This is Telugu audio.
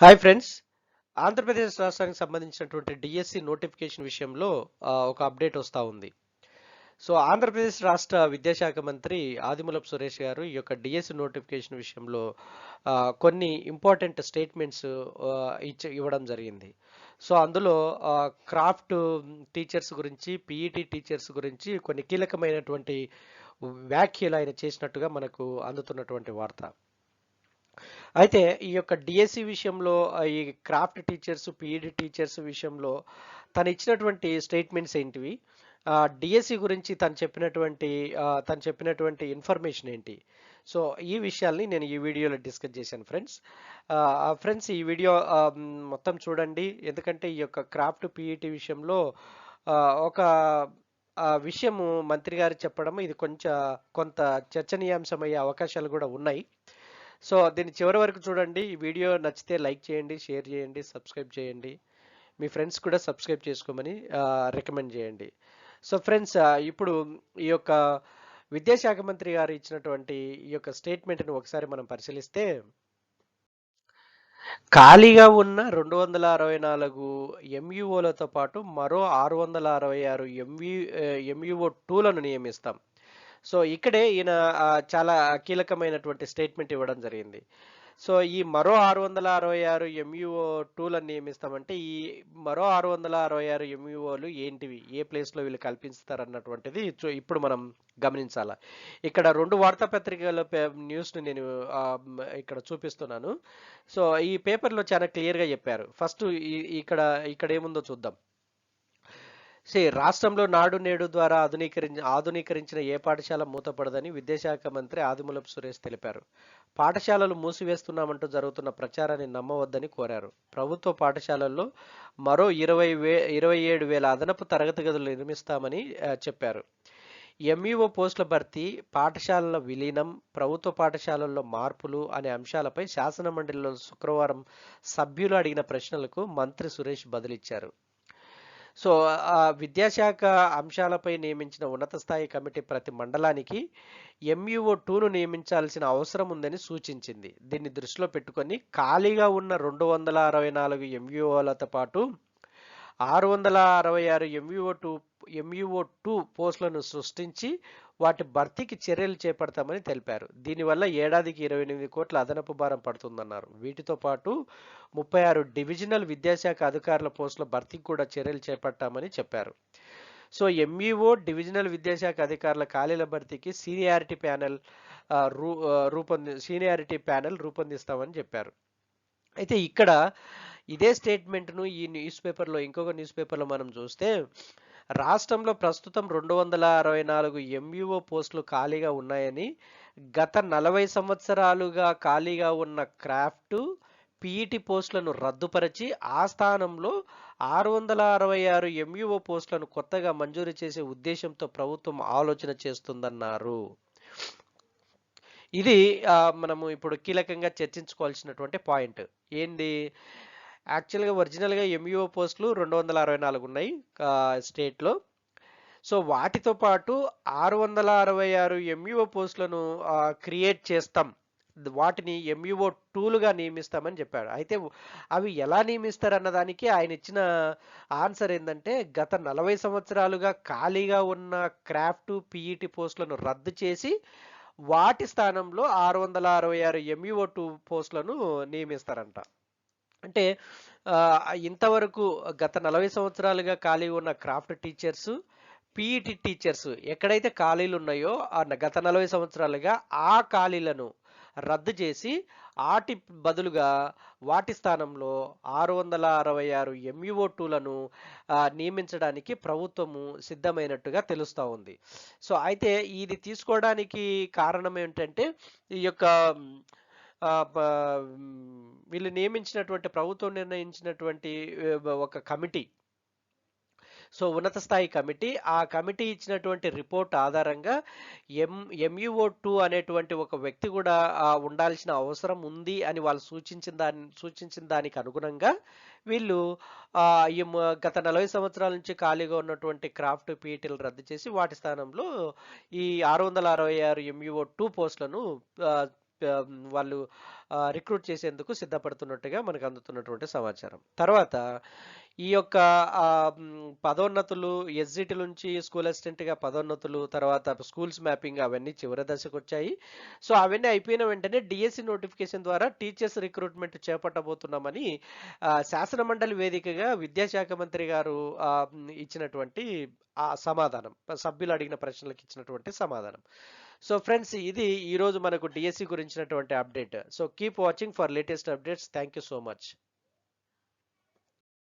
హాయ్ ఫ్రెండ్స్ ఆంధ్రప్రదేశ్ రాష్ట్రానికి సంబంధించినటువంటి డిఎస్సి నోటిఫికేషన్ విషయంలో ఒక అప్డేట్ వస్తూ ఉంది. సో ఆంధ్రప్రదేశ్ రాష్ట్ర విద్యాశాఖ మంత్రి ఆదిమూలపు సురేష్ గారు ఈ యొక్క డిఎస్సి నోటిఫికేషన్ విషయంలో కొన్ని ఇంపార్టెంట్ స్టేట్మెంట్స్ ఇచ్చి ఇవ్వడం జరిగింది. సో అందులో క్రాఫ్ట్ టీచర్స్ గురించి పీఈటీ టీచర్స్ గురించి కొన్ని కీలకమైనటువంటి వ్యాఖ్యలు ఆయన చేసినట్టుగా మనకు అందుతున్నటువంటి వార్త. అయితే ఈ యొక్క డిఎస్సి విషయంలో ఈ క్రాఫ్ట్ టీచర్స్ పిఈడి టీచర్స్ విషయంలో తను ఇచ్చినటువంటి స్టేట్మెంట్స్ ఏంటివి? డిఎస్సి గురించి తను చెప్పినటువంటి తను చెప్పినటువంటి ఇన్ఫర్మేషన్ ఏంటి? సో ఈ విషయాల్ని నేను ఈ వీడియోలో డిస్కస్ చేశాను ఫ్రెండ్స్. ఫ్రెండ్స్ ఈ వీడియో మొత్తం చూడండి. ఎందుకంటే ఈ యొక్క క్రాఫ్ట్ పిఈటి విషయంలో ఒక విషయము మంత్రి గారు చెప్పడం ఇది కొంచెం కొంత చర్చనీయాంశమయ్యే అవకాశాలు కూడా ఉన్నాయి. సో దీన్ని చివరి వరకు చూడండి. ఈ వీడియో నచ్చితే లైక్ చేయండి షేర్ చేయండి సబ్స్క్రైబ్ చేయండి. మీ ఫ్రెండ్స్ కూడా సబ్స్క్రైబ్ చేసుకోమని రికమెండ్ చేయండి. సో ఫ్రెండ్స్ ఇప్పుడు ఈ యొక్క విద్యాశాఖ మంత్రి గారు ఇచ్చినటువంటి ఈ యొక్క స్టేట్మెంట్ని ఒకసారి మనం పరిశీలిస్తే ఖాళీగా ఉన్న రెండు వందల అరవై నాలుగు ఎంయుఓలతో పాటు మరో ఆరు వందల అరవై ఆరు ఎంవి ఎంయుఓ టూలను నియమిస్తాం. సో ఇక్కడే ఈయన చాలా కీలకమైనటువంటి స్టేట్మెంట్ ఇవ్వడం జరిగింది. సో ఈ మరో ఆరు వందల అరవై ఆరు ఎంయుఓ టూలను నియమిస్తామంటే ఈ మరో ఆరు వందల అరవై ఆరు ఎంయుఓలు ఏంటివి? ఏ ప్లేస్లో వీళ్ళు కల్పిస్తారు అన్నటువంటిది చూ- ఇప్పుడు మనం గమనించాల. ఇక్కడ రెండు వార్తాపత్రికల పే- న్యూస్ని నేను ఇక్కడ చూపిస్తున్నాను. సో ఈ పేపర్లో చాలా క్లియర్గా చెప్పారు. ఫస్ట్ ఇక్కడ ఇక్కడ ఏముందో చూద్దాం. సే రాష్ట్రంలో నాడు నేడు ద్వారా ఆధునీకరించి ఆధునీకరించిన ఏ పాఠశాల మూతపడదని విద్యాశాఖ మంత్రి ఆదిమూలపు సురేష్ తెలిపారు. పాఠశాలలు మూసివేస్తున్నామంటూ జరుగుతున్న ప్రచారాన్ని నమ్మవద్దని కోరారు. ప్రభుత్వ పాఠశాలల్లో మరో ఇరవై వే ఇరవై ఏడు వేల అదనపు తరగతి గదులు నిర్మిస్తామని చెప్పారు. ఎంఈఓ పోస్టుల భర్తీ పాఠశాలల విలీనం ప్రభుత్వ పాఠశాలల్లో మార్పులు అనే అంశాలపై శాసనమండలిలో శుక్రవారం సభ్యులు అడిగిన ప్రశ్నలకు మంత్రి సురేష్ బదులిచ్చారు. సో ఆ విద్యాశాఖ అంశాలపై నియమించిన ఉన్నత స్థాయి కమిటీ ప్రతి మండలానికి ఎంఈఓ టూను నియమించాల్సిన అవసరం ఉందని సూచించింది. దీన్ని దృష్టిలో పెట్టుకొని ఖాళీగా ఉన్న రెండు వందల అరవై నాలుగు ఎంఈఓలతో పాటు ఆరు వందల అరవై ఆరు ఎంఈఓ టూ ఎంఈఓ టూ పోస్టులను సృష్టించి వాటి భర్తీకి చర్యలు చేపడతామని తెలిపారు. దీనివల్ల ఏడాదికి ఇరవై ఎనిమిది కోట్ల అదనపు భారం పడుతుందన్నారు. వీటితో పాటు ముప్పై ఆరు డివిజనల్ విద్యాశాఖ అధికారుల పోస్టుల భర్తీకి కూడా చర్యలు చేపట్టామని చెప్పారు. సో ఎంఈఓ డివిజనల్ విద్యాశాఖ అధికారుల ఖాళీల భర్తీకి సీనియారిటీ ప్యానెల్ రూ రూపొంది సీనియారిటీ ప్యానెల్ రూపొందిస్తామని చెప్పారు. అయితే ఇక్కడ ఇదే స్టేట్మెంట్ను ఈ న్యూస్ పేపర్లో ఇంకొక న్యూస్ పేపర్లో మనం చూస్తే రాష్ట్రంలో ప్రస్తుతం రెండు వందల అరవై నాలుగు ఎంయుఓ పోస్టులు ఖాళీగా ఉన్నాయని గత నలభై సంవత్సరాలుగా ఖాళీగా ఉన్న క్రాఫ్ట్ పీఈటీ పోస్టులను రద్దుపరిచి ఆ స్థానంలో ఆరు వందల అరవై ఆరు ఎంయుఓ పోస్టులను కొత్తగా మంజూరు చేసే ఉద్దేశంతో ప్రభుత్వం ఆలోచన చేస్తుందన్నారు. ఇది మనము ఇప్పుడు కీలకంగా చర్చించుకోవాల్సినటువంటి పాయింట్. ఏంది? యాక్చువల్గా ఒరిజినల్గా ఎంఈఓ పోస్టులు రెండు వందల అరవై నాలుగు ఉన్నాయి స్టేట్లో. సో వాటితో పాటు ఆరు వందల అరవై ఆరు ఎంఈఓ పోస్టులను క్రియేట్ చేస్తాం. వాటిని ఎంఈఓ టూలుగా నియమిస్తామని చెప్పాడు. అయితే అవి ఎలా నియమిస్తారు అన్నదానికి ఆయన ఇచ్చిన ఆన్సర్ ఏంటంటే గత నలభై సంవత్సరాలుగా ఖాళీగా ఉన్న క్రాఫ్ట్ పీఈటీ పోస్టులను రద్దు చేసి వాటి స్థానంలో ఆరు వందల అరవై ఆరు ఎంఈఓ టూ పోస్టులను నియమిస్తారంట. అంటే ఇంతవరకు గత నలభై సంవత్సరాలుగా ఖాళీ ఉన్న క్రాఫ్ట్ టీచర్స్ పీఈటీ టీచర్స్ ఎక్కడైతే ఖాళీలు ఉన్నాయో ఆ గత నలభై సంవత్సరాలుగా ఆ ఖాళీలను రద్దు చేసి వాటి బదులుగా వాటి స్థానంలో ఆరు వందల అరవై ఆరు ఎంఈఓ టూలను నియమించడానికి ప్రభుత్వము సిద్ధమైనట్టుగా తెలుస్తూ ఉంది. సో అయితే ఇది తీసుకోవడానికి కారణం ఏంటంటే ఈ యొక్క వీళ్ళు నియమించినటువంటి ప్రభుత్వం నిర్ణయించినటువంటి ఒక కమిటీ. సో ఉన్నత స్థాయి కమిటీ. ఆ కమిటీ ఇచ్చినటువంటి రిపోర్ట్ ఆధారంగా ఎం ఎంయుఓ టూ అనేటువంటి ఒక వ్యక్తి కూడా ఉండాల్సిన అవసరం ఉంది అని వాళ్ళు సూచించిన దాని సూచించిన దానికి అనుగుణంగా వీళ్ళు గత నలభై సంవత్సరాల నుంచి ఖాళీగా ఉన్నటువంటి క్రాఫ్ట్ పీఈటీలు రద్దు చేసి వాటి స్థానంలో ఈ ఆరు వందల అరవై ఆరు ఎంయుఓ టూ పోస్టులను వాళ్ళు రిక్రూట్ చేసేందుకు సిద్ధపడుతున్నట్టుగా మనకు అందుతున్నటువంటి సమాచారం. తర్వాత ఈ యొక్క పదోన్నతులు ఎస్జిటి నుంచి స్కూల్ అసిస్టెంట్గా పదోన్నతులు తర్వాత స్కూల్స్ మ్యాపింగ్ అవన్నీ చివరి దశకు వచ్చాయి సో అవన్నీ అయిపోయిన వెంటనే డిఎస్సి నోటిఫికేషన్ ద్వారా టీచర్స్ రిక్రూట్మెంట్ చేపట్టబోతున్నామని శాసనమండలి వేదికగా విద్యాశాఖ మంత్రి గారు ఇచ్చినటువంటి సమాధానం సభ్యులు అడిగిన ప్రశ్నలకు ఇచ్చినటువంటి సమాధానం. సో ఫ్రెండ్స్ ఇది ఈరోజు మనకు డిఎస్సి గురించినటువంటి update. So keep watching for latest updates. Thank you so much.